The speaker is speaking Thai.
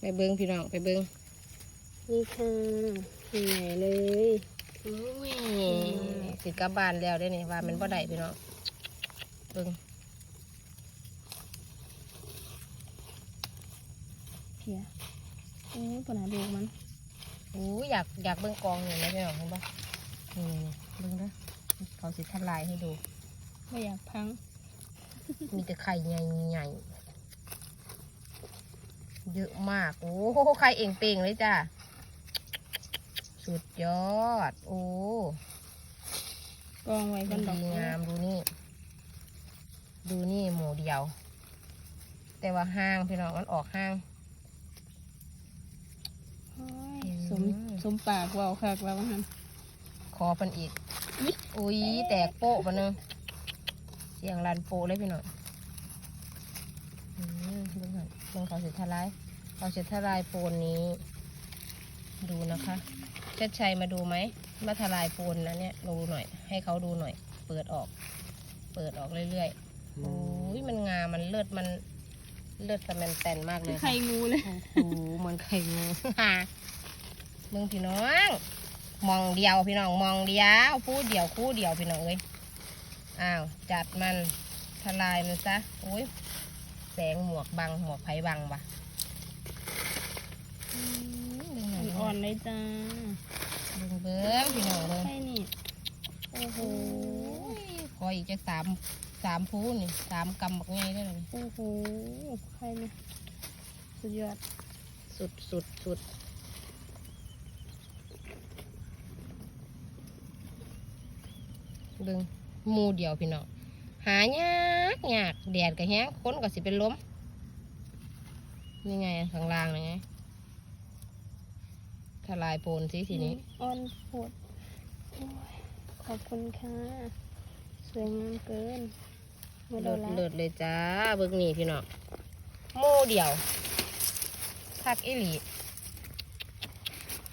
ไปเบิ้งพี่น้องไปเบิ้งนี่ค่ะเหนื่อยเลยอุ้ยสิกลับบ้านแล้วได้อนี่ว่ามันบ่ได้พี่น้องเบิ้งเพียโอ้ยปัญหาดูมันอู้อยากอยากเบิ้งกองนี่นะพี่น้องเห็นปะนี่เบิ้งนะเขาสิทลายให้ดู ไม่อยากพัง มีแต่ไข่ใหญ่ๆ เยอะมาก โอ้โหไข่เอ่งเป่งเลยจ้าสุดยอด โอ้กองไว้กันดอกดีงามดูนี่ ดูนี่หมูเดียว แต่ว่าห้างพี่น้องมันออกห้างโอ้ยสมอืมสมปากเว่าคักแล้วมันคอเพันอีกอุ้ยแตกโป๊ะปะเนึงเสียงรันโป๊ะเลยพี่น้องอืมเบิ่งหน่อเบิ่งเขาเสร็จทลายเขาเสร็จทลายโปนนี้ ดูนะคะเชัดชัยมาดูไหมมาทลายโปนนะเนี่ยดูหน่อย ให้เขาดูหน่อย เปิดออก เปิดออกเรื่อยๆโอ้ยมันงา มันเลือดมันเลือดสแมนแตนมากเลยไข่งูเลยโอ้โหเหมือนไข่งูมึงพี่น้อง มองเดียวพี่น้องมองเดียวคู่เดียวคู่เดียวพี่น้องเอ้ยอ้าวจัดมันทลายมันซะโอ้ย แสงหมวกบังหมวกไผ่บังวะอืมเบิ่งหน่อยอ่อนๆเลยจ้าเบิ่งเบิ้งพี่น้องเบิ้งไข่นี่ โอ้โหโอ้ยขออีกจะสามสามพูนี่สามกำบักไงได้เลยโอ้โหไข่นี่สุดยอด สุดสุดสุดเบิ่งหมูเดียวพี่น้องหายาก ยากแดดก็แห้งคนก็สิเป็นลมนี่ไงข้างล่างนี่ไงทลายโปนสิทีนี้อ่อนโหดโอ้ยขอบคุณค่ะ สวยงามเกินหมดเลิศแล้วเลิศเลยจ้าเบิ่งนี่พี่น้องหมูเดียวคักอีหลี